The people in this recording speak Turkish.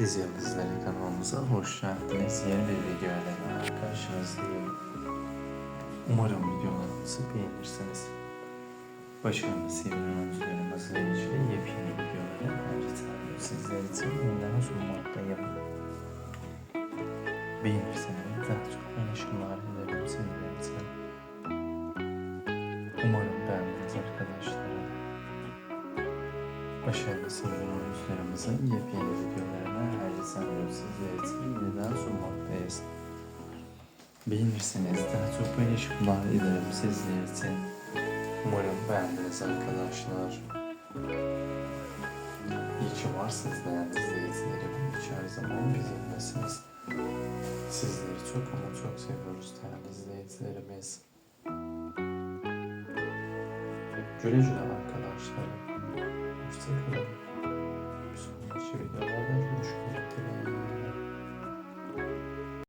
Biz Yıldızları kanalımıza hoş geldiniz. Yeni bir video ile karşınızdayım. Umarım videolarımızı beğenirsiniz. Başarılı sevgilimizlerin hazırlayıcı yepyeni videoları ayrıca sizler için yeniden sunmaktayım. Beğenirseniz daha çok paylaşımlar ederim sizler için. Umarım beğendiniz arkadaşlar. Başarılı sinirlerimizin yepyeni videolarına zaman sizler için yeniden sunmaktayız. Beğenirseniz daha çok paylaşımlar ederim sizler için. Umarım beğendiniz arkadaşlar. İyi ki varsınız değerli izleyicilerim. Hiç her zaman bizimlesiniz. Sizleri çok ama çok seviyoruz değerli izleyicilerimiz. Güle güle arkadaşlar. Hoşçakalın.